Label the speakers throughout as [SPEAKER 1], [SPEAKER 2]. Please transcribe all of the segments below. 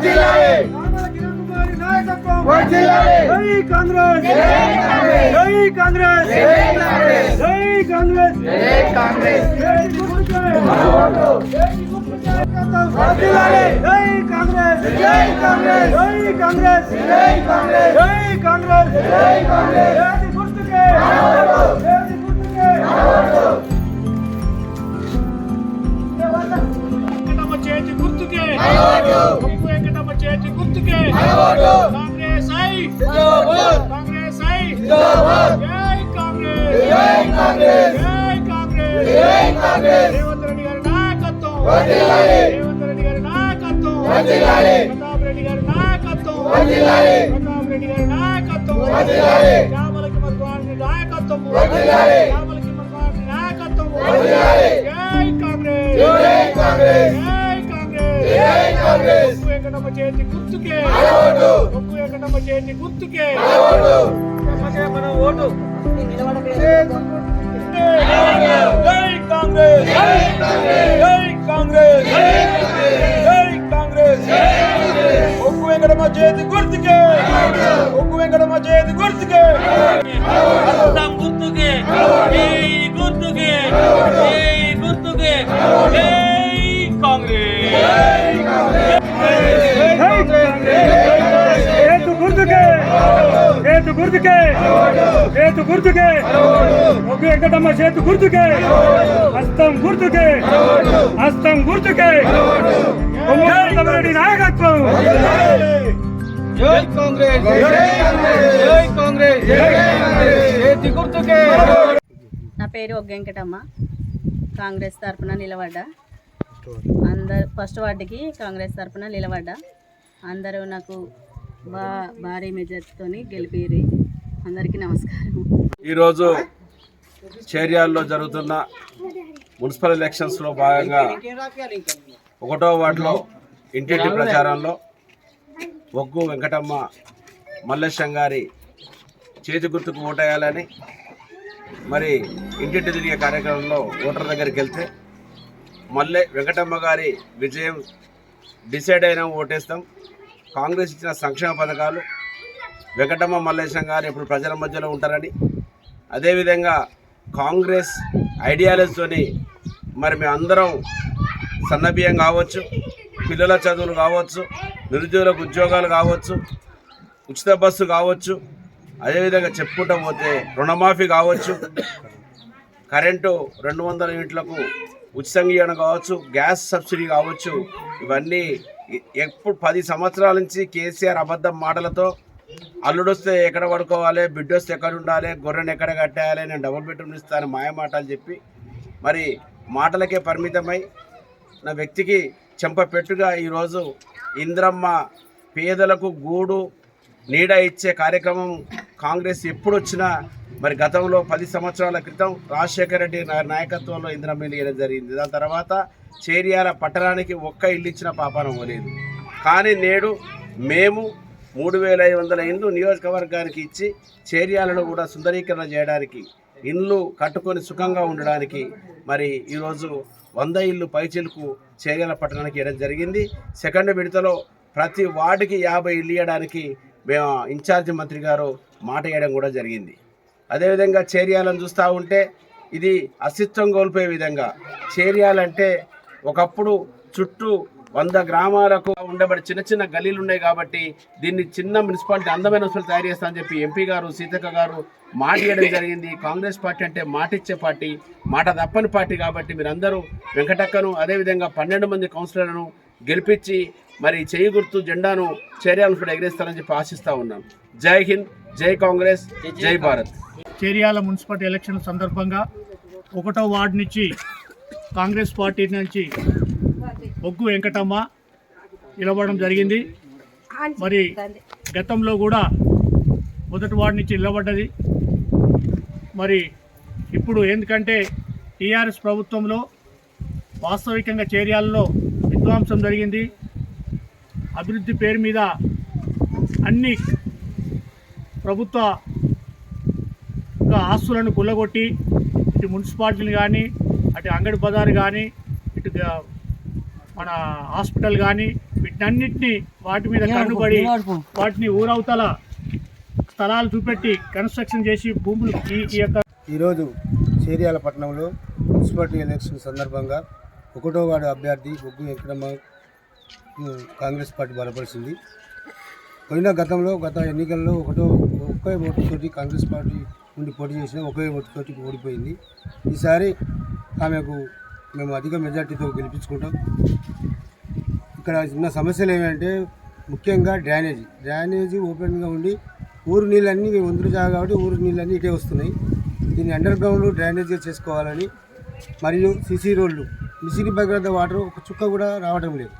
[SPEAKER 1] జై కాంగ్రెస్ జై కాంగ్రెస్ జై కాంగ్రెస్
[SPEAKER 2] జై కాంగ్రెస్
[SPEAKER 1] జై గుర్తుకే జై కాంగ్రెస్ జై కాంగ్రెస్ జై కాంగ్రెస్ జై కాంగ్రెస్ జై కాంగ్రెస్ జై కాంగ్రెస్ జై గుర్తుకే జై గుర్తుకే వెంకటమ్మ చేతి గుర్తుకే ఒప్పు చేతి గుర్తుకే. కాంగ్రెస్! ఐ కాంగ్రెస్! ఐ జై కాంగ్రెస్! జై కాంగ్రెస్! జై కాంగ్రెస్! జై కాంగ్రెస్! రేవంత్ రెడ్డి గారి నాయకత్వం! రేవంత్ రెడ్డి గారి నాయకత్వం! ప్రతాప్ రెడ్డి గారి నాయకత్వం! ప్రతాప్ రెడ్డి గారి నాయకత్వం! శ్యామలకి మధ్వాని నాయకత్వం వెంకటమ్మ చేతి గుర్తుకే. ఒప్పు వెంకటమ్మ చేతి గుర్తుకే. మన ఓటు. జై కాంగ్రెస్. జై కాంగ్రెస్. జై కాంగ్రెస్. ఒక్కు వెంకటమ్మ చేతి గుర్తుకే. ఒక్కు వెంకటమ్మ చేతి గుర్తుకే.
[SPEAKER 3] గుర్తుకే.
[SPEAKER 1] ఏతు గుర్తుకే. ఒగ్గు వెంకటమ్మ చేతు గుర్తుకే. హస్తం గుర్తుకే. హస్తం గుర్తుకే. రెడ్డి నాయకత్వం.
[SPEAKER 2] జై కాంగ్రెస్. జై కాంగ్రెస్. చేతి గుర్తుకే.
[SPEAKER 4] నా పేరు ఒగ్గ వెంకటమ్మ. కాంగ్రెస్ తరపున నిలబడ్డా. అందరు ఫస్ట్ వార్డుకి కాంగ్రెస్ తరపున నిలబడ్డా. అందరూ నాకు బా భారీ మెజార్టీతో గెలిపేరి అందరికీ నమస్కారం.
[SPEAKER 5] ఈరోజు చేర్యాల్లో జరుగుతున్న మున్సిపల్ ఎలక్షన్స్లో భాగంగా ఒకటో వార్డులో ఇంటింటి ప్రచారంలో ఒగ్గు వెంకటమ్మ మల్లేశం గారి చేతి గుర్తుకు ఓటేయాలని మరి ఇంటింటి తిరిగే కార్యక్రమంలో ఓటర్ దగ్గరికి వెళ్తే మల్లె వెంకటమ్మ గారి విజయం డిసైడ్ అయినా ఓటేస్తాం. కాంగ్రెస్ ఇచ్చిన సంక్షేమ పథకాలు వెంకటమ్మ మల్లేశం గారు ఇప్పుడు ప్రజల మధ్యలో ఉంటారని. అదేవిధంగా కాంగ్రెస్ ఐడియాలజీతోని మరి మేము అందరం సన్నబియ్యం కావచ్చు పిల్లల చదువులు కావచ్చు నిరుద్యోగులకు ఉద్యోగాలు కావచ్చు ఉచిత బస్సు కావచ్చు అదేవిధంగా చెప్పుకుంటూ పోతే రుణమాఫీ కావచ్చు కరెంటు రెండు వందల యూనిట్లకు ఉచితంగా ఇవ్వడం కావచ్చు గ్యాస్ సబ్సిడీ కావచ్చు ఇవన్నీ ఎప్పుడు పది సంవత్సరాల నుంచి కేసీఆర్ అబద్ధం మాటలతో అల్లుడొస్తే ఎక్కడ పడుకోవాలి బిడ్డ వస్తే ఎక్కడ ఉండాలి గొర్రెని ఎక్కడ కట్టేయాలి నేను డబుల్ బెడ్రూమ్ ఇస్తాను మాయ మాటలు చెప్పి. మరి మాటలకే పరిమితమై నా వ్యక్తికి చెంపపెట్టుగా ఈరోజు ఇంద్రమ్మ పేదలకు గూడు నీడ ఇచ్చే కార్యక్రమం కాంగ్రెస్ ఎప్పుడు వచ్చినా మరి గతంలో పది సంవత్సరాల క్రితం రాజశేఖర రెడ్డి నాయకత్వంలో ఇంద్రమ్మ ఇవ్వడం జరిగింది. దాని తర్వాత చేరియాల పట్టణానికి ఒక్క ఇల్లు ఇచ్చిన పాపానం పోలేదు. కానీ నేడు మేము మూడు వేల ఐదు వందల ఇండ్లు నియోజకవర్గానికి ఇచ్చి చేరియాలను కూడా సుందరీకరణ చేయడానికి ఇండ్లు కట్టుకొని సుఖంగా ఉండడానికి మరి ఈరోజు వంద ఇల్లు పైచిలకు చేరియాల పట్టణానికి ఇవ్వడం జరిగింది. సెకండ్ విడతలో ప్రతి వార్డుకి యాభై ఇల్లు ఇవ్వడానికి మేము ఇన్ఛార్జి మంత్రి గారు మాట వేయడం కూడా జరిగింది. అదేవిధంగా చేర్యాలను చూస్తూ ఉంటే ఇది అస్తిత్వం కోల్పోయే విధంగా. చేర్యాలంటే ఒకప్పుడు చుట్టూ వంద గ్రామాలకు ఉండబడి చిన్న చిన్న గల్లీలు ఉన్నాయి కాబట్టి దీన్ని చిన్న మున్సిపాలిటీ అందమైన మున్సిపాలిటీ తయారు చేస్తామని చెప్పి ఎంపీ గారు సీతక్క గారు మాట ఇవ్వడం జరిగింది. కాంగ్రెస్ పార్టీ అంటే మాట ఇచ్చే పార్టీ మాట తప్పని పార్టీ కాబట్టి మీరందరూ వెంకటక్కను అదేవిధంగా పన్నెండు మంది కౌన్సిలర్లను గెలిపించి మరి చేయి గుర్తు జెండాను చర్యలను కూడా ఎగరేస్తారని చెప్పి ఆశిస్తూ ఉన్నాం. జై హింద్. జై కాంగ్రెస్ జై భారత్.
[SPEAKER 1] చేరియాల మున్సిపల్ ఎలక్షన్ సందర్భంగా ఒకటో వార్డు నుంచి కాంగ్రెస్ పార్టీ నుంచి ఒగ్గు వెంకటమ్మ నిలబడడం జరిగింది. మరి గతంలో కూడా మొదటి వార్డు నుంచి నిలబడ్డది. మరి ఇప్పుడు ఎందుకంటే టీఆర్ఎస్ ప్రభుత్వంలో వాస్తవికంగా చేర్యాలలో విధ్వంసం జరిగింది. అభివృద్ధి పేరు మీద అన్ని ప్రభుత్వ ఆస్తులను కుల్లగొట్టి ఇటు మున్సిపాలిటీలు కానీ అటు అంగడి బజారు కానీ ఇటు మన హాస్పిటల్ కానీ వీటన్నిటిని వాటి మీద కన్నుబడి వాటిని ఊరవతల స్థలాలు చూపెట్టి కన్స్ట్రక్షన్ చేసి భూములు ఈ ఈ యొక్క
[SPEAKER 6] ఈరోజు చేరియాల పట్టణంలో మున్సిపాలిటీ ఎలక్షన్ సందర్భంగా ఒకటో వార్డు అభ్యర్థి బొగ్గు వెంకటమ్మ కాంగ్రెస్ పార్టీ బలపరిచింది. పోయిన గతంలో గత ఎన్నికల్లో ఒకటో ఒకే ఓటుతోటి కాంగ్రెస్ పార్టీ నుండి పోటీ చేసిన ఒకే ఓటుతోటి ఓడిపోయింది. ఈసారి ఆమెకు మేము అధిక మెజార్టీతో గెలిపించుకుంటాం. ఇక్కడ ఉన్న సమస్యలు ఏమంటే ముఖ్యంగా డ్రైనేజీ. డ్రైనేజీ ఓపెన్గా ఉండి ఊరు నీళ్ళన్నీ వంతులు జాగా కాబట్టి ఊరు నీళ్ళన్నీ ఇటే వస్తున్నాయి. దీన్ని అండర్ గ్రౌండ్ డ్రైనేజీ చేసుకోవాలని మరియు సిసి రోడ్లు. మిసిరి భగీరథ వాటర్ ఒక చుక్క కూడా రావడం లేదు.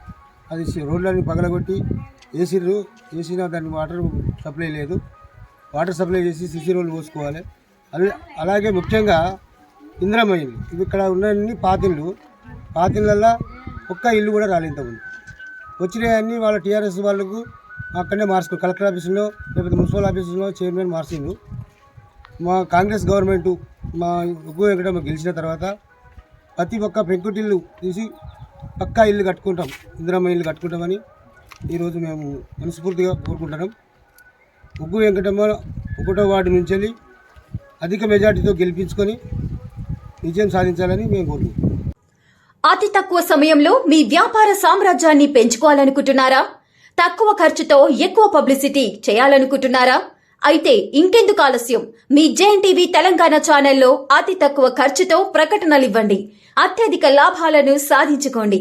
[SPEAKER 6] అది రోడ్లన్నీ పగలగొట్టి వేసిర్రు వేసిన దాని వాటర్ సప్లై లేదు. వాటర్ సప్లై చేసి సిసి రోడ్లు పోసుకోవాలి. అలా అలాగే ముఖ్యంగా ఇందిరమ్మ ఇల్లు ఇవి ఇక్కడ ఉన్న పాతిళ్ళు పాతిళ్ళల్లో ఒక్క ఇల్లు కూడా రాలేంత ఉంది వచ్చినాయన్నీ వాళ్ళ టీఆర్ఎస్ వాళ్ళకు అక్కడనే మార్చుకో కలెక్టర్ ఆఫీసులో లేకపోతే మున్సిపల్ ఆఫీసులో చైర్మన్ మార్చిండు. మా కాంగ్రెస్ గవర్నమెంట్ మా ఉగ్గు వెంకటమ్మ గెలిచిన తర్వాత ప్రతి ఒక్క పెంకుటిల్లు తీసి పక్కా ఇల్లు కట్టుకుంటాం. ఇందిరమ్మ ఇల్లు కట్టుకుంటామని ఈరోజు మేము మనస్ఫూర్తిగా కోరుకుంటున్నాం. ఉగ్గు వెంకటమ్మ ఒకటో వార్డు నుంచి వెళ్ళి అధిక మెజార్టీతో గెలిపించుకొని విజయం సాధించాలని మేము కోరుకుంటున్నాం.
[SPEAKER 7] అతి తక్కువ సమయంలో మీ వ్యాపార సామ్రాజ్యాన్ని పెంచుకోవాలనుకుంటున్నారా? తక్కువ ఖర్చుతో ఎక్కువ పబ్లిసిటీ చేయాలనుకుంటున్నారా? అయితే ఇంకెందుకు ఆలస్యం? మీ జేఎన్ టీవీ తెలంగాణ ఛానల్లో అతి తక్కువ ఖర్చుతో ప్రకటనలివ్వండి. అత్యధిక లాభాలను సాధించుకోండి.